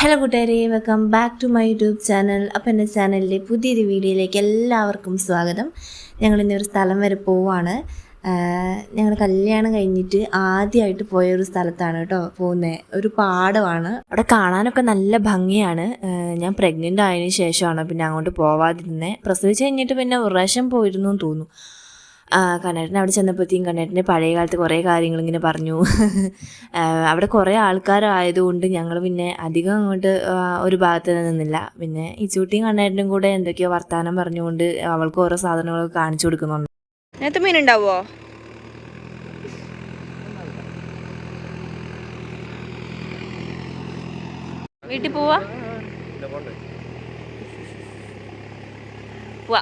Hello കൂട്ടുകാരെ. Welcome back to my YouTube channel അപ്പോൾ എന്റെ ചാനലിലെ പുതിയൊരു വീഡിയോയിലേക്ക് എല്ലാവർക്കും സ്വാഗതം. ഞങ്ങൾ ഇനി ഒരു സ്ഥലം വരെ പോവാണ്. ഞങ്ങൾ കല്യാണം കഴിഞ്ഞിട്ട് ആദ്യമായിട്ട് പോയ ഒരു സ്ഥലത്താണ് കേട്ടോ പോകുന്നത് ഒരു പാടമാണ്. അവിടെ കാണാനൊക്കെ നല്ല ഭംഗിയാണ്. ഞാൻ പ്രഗ്നന്റ് ആയതിനു ശേഷമാണ് പിന്നെ അങ്ങോട്ട് പോവാതിരുന്നത് പ്രസവിച്ച് കഴിഞ്ഞിട്ട് പിന്നെ ഒരു പ്രാവശ്യം പോയിരുന്നു എന്ന് തോന്നുന്നു. കണ്ണേട്ടൻ അവിടെ ചെന്നപ്പോഴത്തേക്കും കണ്ണേട്ടന്റെ പഴയ കാലത്ത് കുറേ കാര്യങ്ങൾ ഇങ്ങനെ പറഞ്ഞു. അവിടെ കുറേ ആൾക്കാരായതുകൊണ്ട് ഞങ്ങൾ പിന്നെ അധികം അങ്ങോട്ട് ഒരു ഭാഗത്ത് നിന്നില്ല. പിന്നെ ഈ ചൂട്ടിയും കണ്ണേട്ടനും കൂടെ എന്തൊക്കെയോ വർത്തമാനം പറഞ്ഞുകൊണ്ട് അവൾക്ക് ഓരോ സാധനങ്ങളൊക്കെ കാണിച്ചു കൊടുക്കുന്നുണ്ട്. നേരത്തെ മീൻ ഉണ്ടാവോ വീട്ടിൽ പോവാ? പോവാ.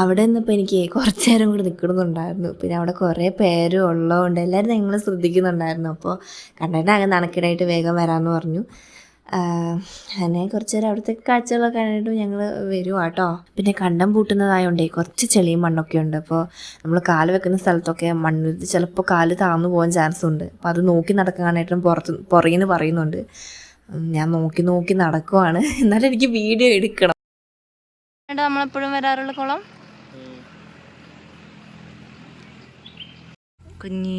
അവിടെ നിന്നിപ്പോൾ എനിക്ക് കുറച്ച് നേരം കൂടി നിൽക്കണമെന്നുണ്ടായിരുന്നു പിന്നെ അവിടെ കുറേ പേരും ഉള്ളതുകൊണ്ട് എല്ലാവരും ഞങ്ങളെ ശ്രദ്ധിക്കുന്നുണ്ടായിരുന്നു. അപ്പോൾ കണ്ടിട്ട് അങ്ങ് നടക്കിടായിട്ട് വേഗം വരാമെന്ന് പറഞ്ഞു. അങ്ങനെ കുറച്ച് നേരം അവിടുത്തെ കാഴ്ചകളൊക്കെ കണ്ടിട്ട് ഞങ്ങൾ വരും കേട്ടോ പിന്നെ കണ്ടം പൂട്ടുന്നതായോണ്ടേ കുറച്ച് ചെളിയും മണ്ണൊക്കെ ഉണ്ട്. അപ്പോൾ നമ്മൾ കാൽ വെക്കുന്ന സ്ഥലത്തൊക്കെ മണ്ണിൽ ചിലപ്പോൾ കാൽ താന്നു പോകാൻ ചാൻസ് ഉണ്ട്. അപ്പോൾ അത് നോക്കി നടക്കാനായിട്ടും പുറത്ത് പുറകിൽ പറയുന്നുണ്ട്. ഞാൻ നോക്കി നോക്കി നടക്കുവാണ്. എന്നാലും എനിക്ക് വീഡിയോ എടുക്കണം. നമ്മളെപ്പോഴും വരാറുള്ള കുളം? കുഞ്ഞി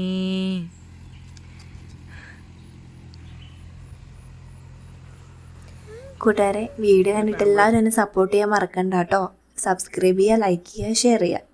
കൂട്ടുകാരെ വീഡിയോ കണ്ടിട്ട് എല്ലാവരും എന്നെ സപ്പോർട്ട് ചെയ്യാൻ മറക്കണ്ട കേട്ടോ സബ്സ്ക്രൈബ് ചെയ്യുക ലൈക്ക് ചെയ്യുക ഷെയർ ചെയ്യുക.